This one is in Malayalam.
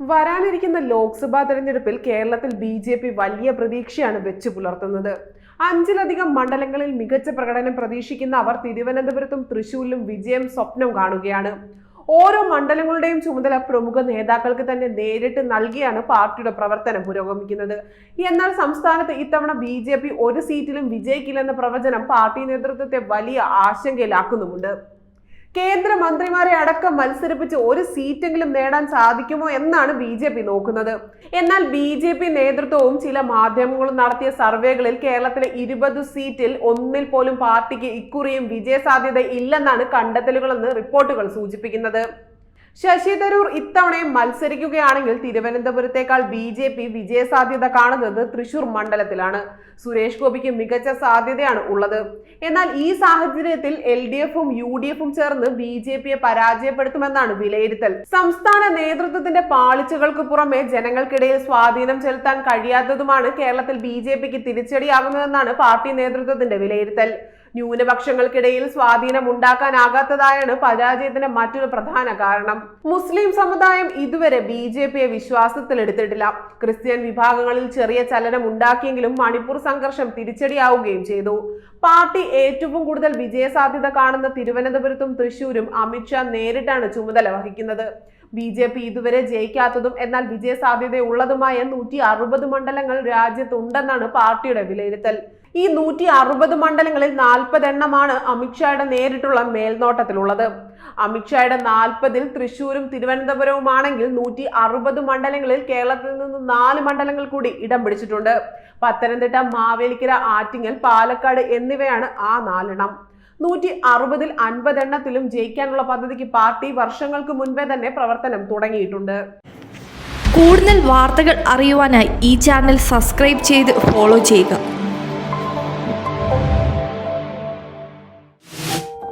വരാനിരിക്കുന്ന ലോക്സഭാ തെരഞ്ഞെടുപ്പിൽ കേരളത്തിൽ ബി ജെ പി വലിയ പ്രതീക്ഷയാണ് വെച്ചു പുലർത്തുന്നത്. അഞ്ചിലധികം മണ്ഡലങ്ങളിൽ മികച്ച പ്രകടനം പ്രതീക്ഷിക്കുന്ന അവർ തിരുവനന്തപുരത്തും തൃശൂരിലും വിജയം സ്വപ്നം കാണുകയാണ്. ഓരോ മണ്ഡലങ്ങളുടെയും ചുമതല പ്രമുഖ നേതാക്കൾക്ക് തന്നെ നേരിട്ട് നൽകിയാണ് പാർട്ടിയുടെ പ്രവർത്തനം പുരോഗമിക്കുന്നത്. എന്നാൽ സംസ്ഥാനത്ത് ഇത്തവണ ബി ജെ പി ഒരു സീറ്റിലും വിജയിക്കില്ലെന്ന പ്രവചനം പാർട്ടി നേതൃത്വത്തെ വലിയ ആശങ്കയിലാക്കുന്നുമുണ്ട്. കേന്ദ്രമന്ത്രിമാരെ അടക്കം മത്സരിപ്പിച്ച് ഒരു സീറ്റെങ്കിലും നേടാൻ സാധിക്കുമോ എന്നാണ് ബി ജെ പി നോക്കുന്നത്. എന്നാൽ ബി ജെ പി നേതൃത്വവും ചില മാധ്യമങ്ങളും നടത്തിയ സർവേകളിൽ കേരളത്തിലെ ഇരുപത് സീറ്റിൽ ഒന്നിൽ പോലും പാർട്ടിക്ക് ഇക്കുറിയും വിജയ സാധ്യത ഇല്ലെന്നാണ് കണ്ടെത്തലുകളെന്ന് റിപ്പോർട്ടുകൾ സൂചിപ്പിക്കുന്നത്. ശശി തരൂർ ഇത്തവണയും മത്സരിക്കുകയാണെങ്കിൽ തിരുവനന്തപുരത്തേക്കാൾ ബി ജെ പി വിജയസാധ്യത കാണുന്നത് തൃശൂർ മണ്ഡലത്തിലാണ്. സുരേഷ് ഗോപിക്ക് മികച്ച സാധ്യതയാണ് ഉള്ളത്. എന്നാൽ ഈ സാഹചര്യത്തിൽ എൽ ഡി എഫും യു ഡി എഫും ചേർന്ന് ബി ജെ പിയെ പരാജയപ്പെടുത്തുമെന്നാണ് വിലയിരുത്തൽ. സംസ്ഥാന നേതൃത്വത്തിന്റെ പാളിച്ചകൾക്ക് പുറമെ ജനങ്ങൾക്കിടയിൽ സ്വാധീനം ചെലുത്താൻ കഴിയാത്തതുമാണ് കേരളത്തിൽ ബി ജെ പിക്ക് തിരിച്ചടിയാകുന്നതെന്നാണ് പാർട്ടി നേതൃത്വത്തിന്റെ വിലയിരുത്തൽ. ന്യൂനപക്ഷങ്ങൾക്കിടയിൽ സ്വാധീനം ഉണ്ടാക്കാനാകാത്തതായാണ് പരാജയത്തിന്റെ മറ്റൊരു പ്രധാന കാരണം. മുസ്ലിം സമുദായം ഇതുവരെ ബി ജെ പിയെ വിശ്വാസത്തിലെടുത്തിട്ടില്ല. ക്രിസ്ത്യൻ വിഭാഗങ്ങളിൽ ചെറിയ ചലനം ഉണ്ടാക്കിയെങ്കിലും മണിപ്പൂർ സംഘർഷം തിരിച്ചടിയാവുകയും ചെയ്തു. പാർട്ടി ഏറ്റവും കൂടുതൽ വിജയസാധ്യത കാണുന്ന തിരുവനന്തപുരത്തും തൃശൂരും അമിത്ഷാ നേരിട്ടാണ് ചുമതല വഹിക്കുന്നത്. ബി ജെ പി ഇതുവരെ ജയിക്കാത്തതും എന്നാൽ വിജയസാധ്യതയുള്ളതുമായ നൂറ്റി അറുപത് മണ്ഡലങ്ങൾ രാജ്യത്തുണ്ടെന്നാണ് പാർട്ടിയുടെ വിലയിരുത്തൽ. ഈ നൂറ്റി അറുപത് മണ്ഡലങ്ങളിൽ നാൽപ്പതെണ്ണമാണ് അമിത്ഷായുടെ നേരിട്ടുള്ള മേൽനോട്ടത്തിലുള്ളത്. അമിത്ഷായുടെ നാൽപ്പതിൽ തൃശൂരും തിരുവനന്തപുരവുമാണെങ്കിൽ നൂറ്റി അറുപത് മണ്ഡലങ്ങളിൽ കേരളത്തിൽ നിന്ന് നാല് മണ്ഡലങ്ങൾ കൂടി ഇടം പിടിച്ചിട്ടുണ്ട്. പത്തനംതിട്ട മാവേലിക്കര ആറ്റിങ്ങൽ പാലക്കാട് എന്നിവയാണ് ആ നാലെണ്ണം. നൂറ്റി അറുപതിൽ അൻപതെണ്ണത്തിലും ജയിക്കാനുള്ള പദ്ധതിക്ക് പാർട്ടി വർഷങ്ങൾക്ക് മുൻപേ തന്നെ പ്രവർത്തനം തുടങ്ങിയിട്ടുണ്ട്. കൂടുതൽ വാർത്തകൾ അറിയുവാനായി ഈ ചാനൽ സബ്സ്ക്രൈബ് ചെയ്ത് ഫോളോ ചെയ്യുക.